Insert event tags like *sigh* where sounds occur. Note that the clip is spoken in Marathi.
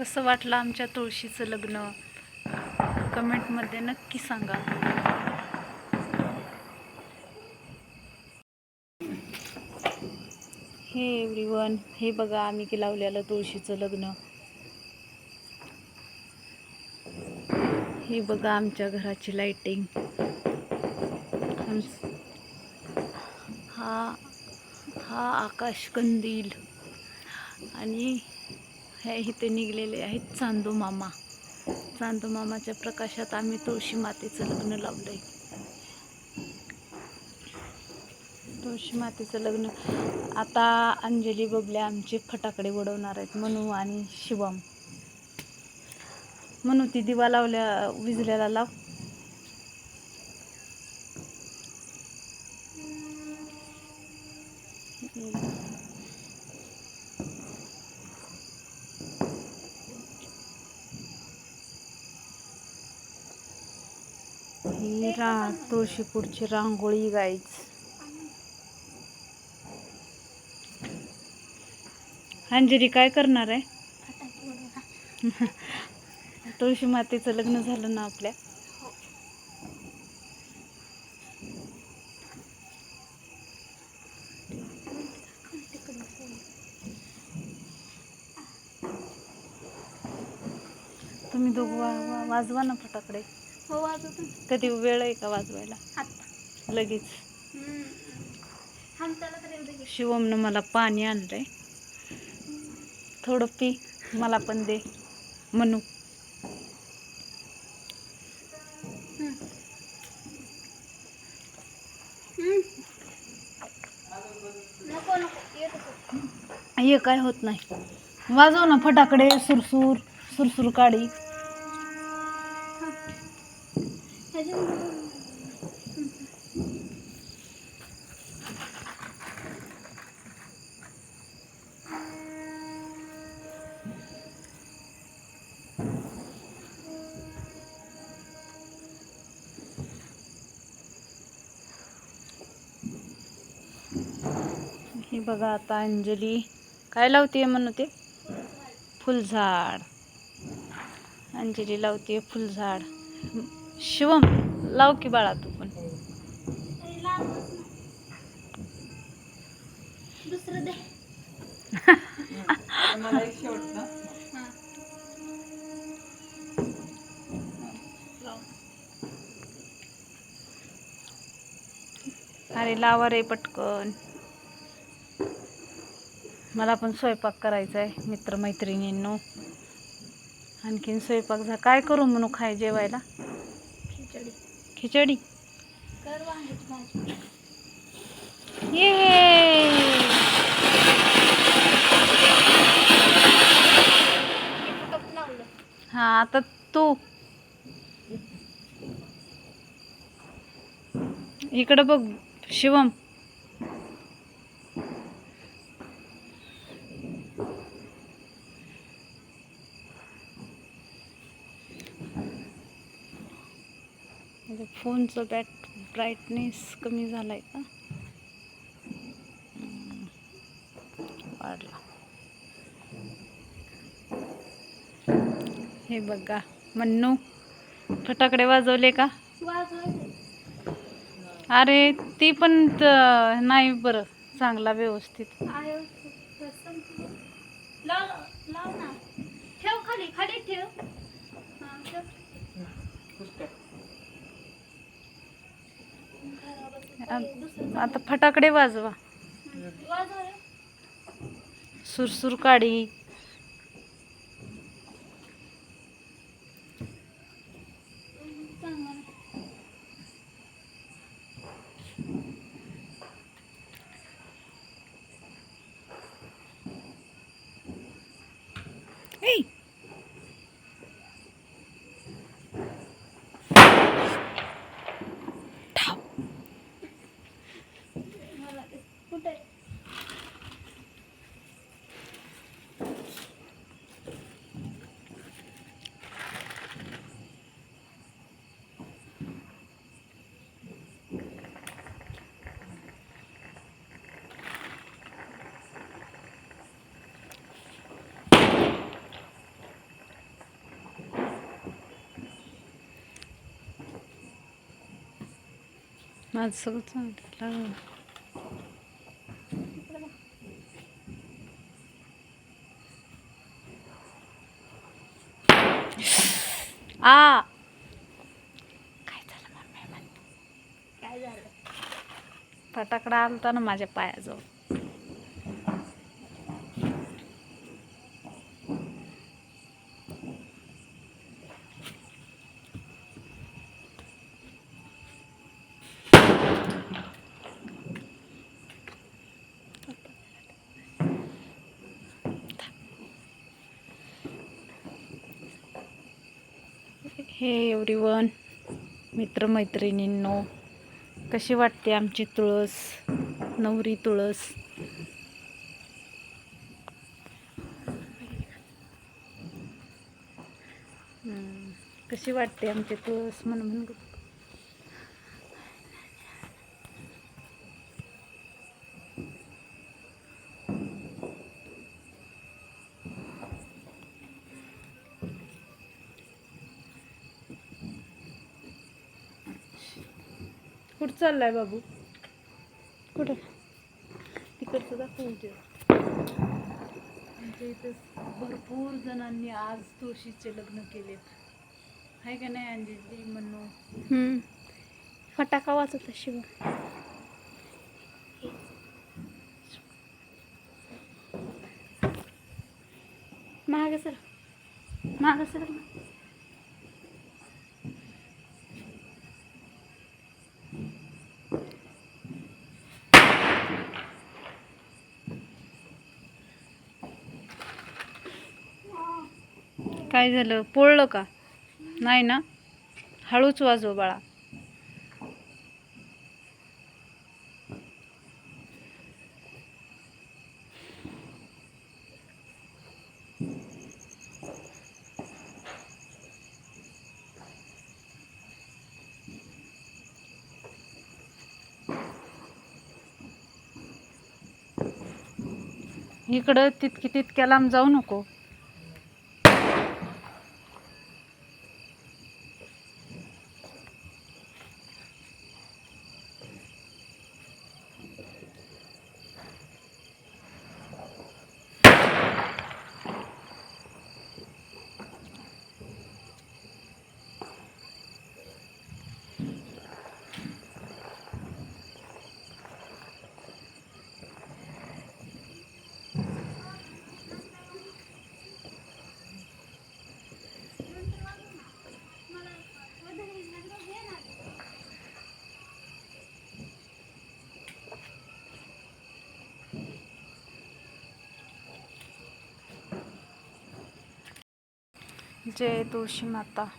कसं वाटलं आमच्या तुळशीचं लग्न? कमेंटमध्ये नक्की सांगा. हे एव्हरीवन हे बघा आम्ही की लावलेलं तुळशीचं लग्न. हे बघा आमच्या घराची लाइटिंग हा हा आकाश कंदील. आणि हे इथे निघलेले आहेत चांदू मामा. चांदू मामाच्या प्रकाशात आम्ही तुळशी मातेचं लग्न लावलंय. तुळशी मातेचं लग्न. आता अंजली बबल्या आमचे फटाकडे उडवणार आहेत मनू आणि शिवम. मनू ती दिवा लावल्या विजल्याला लाव. ही रा तुळशीपूरची रांगोळी गाईच. अंजली काय करणार आहे? *laughs* तुळशी मातेचं लग्न झालं ना आपल्या? तुम्ही दोघं वा- वा- वाजवा ना फटाकडे. हो वाजवतो कधी वेळ आहे का वाजवायला? आत्ता. लगेच. तर एवढे घे. शिवमनं मला पाणी आणलंय. थोडं पी मला पण दे म्हणू. हम्म. हम्म. नको नको. येत होतो हे काय होत नाही. वाजव ना फटाकडे सुरसूर सुरसूर काढी. हे बघा आता अंजली. काय लावते म्हणू ते? फुलझाड. अंजली लावते फुलझाड. शिवम. लाव की बाळा तू पण. दुसरं *laughs* दे. अरे लावा रे पटकन. मला पण स्वयंपाक करायचा आहे मित्रमैत्रिणींनो. आणखीन स्वयंपाक झा काय करू म्हणू खाय जेवायला? खिचडी. ये. हा आता तू. इकडं बघ शिवम माझ्या फोनचं बॅट ब्राईटनेस कमी झालाय का? हम्म. वाढला. हे बघा मन्नू फटाकडे वाजवले का? अरे ती पण नाही बरं चांगला व्यवस्थित. आहे संपली. लाव लाव ना. ठेव खाली खाली ठेव. हा, आता फटाकडे वाजवा. सुरसुर काढी चांगलं. ऐ मला ते- कुठे माझं सगळं चांगलं लागलं आ. काय झालं मम्मी काय झालं फटाकडा आलता ना माझ्या पायाजवळ. हे एवरीवन मित्रमैत्रिणींनो कशी वाटते आमची तुळस नवरी तुळस? कशी वाटते आमची तुळस? म्हणून कुठं चाललाय बाबू? कुठं? तिकडचं दाखवून ठेव. आमच्या इथं भरपूर जणांनी आज तुळशीचे लग्न केलेत. आहे का नाही अंजली म्हणून फटाका वाजत शिव महाग सर. महाग सर. काय झालं? पोळलं का? नाही ना? हळूच वाजव बाळा. इकडं तितकी तितक्या लांब जाऊ नको. 이제 또 심었다.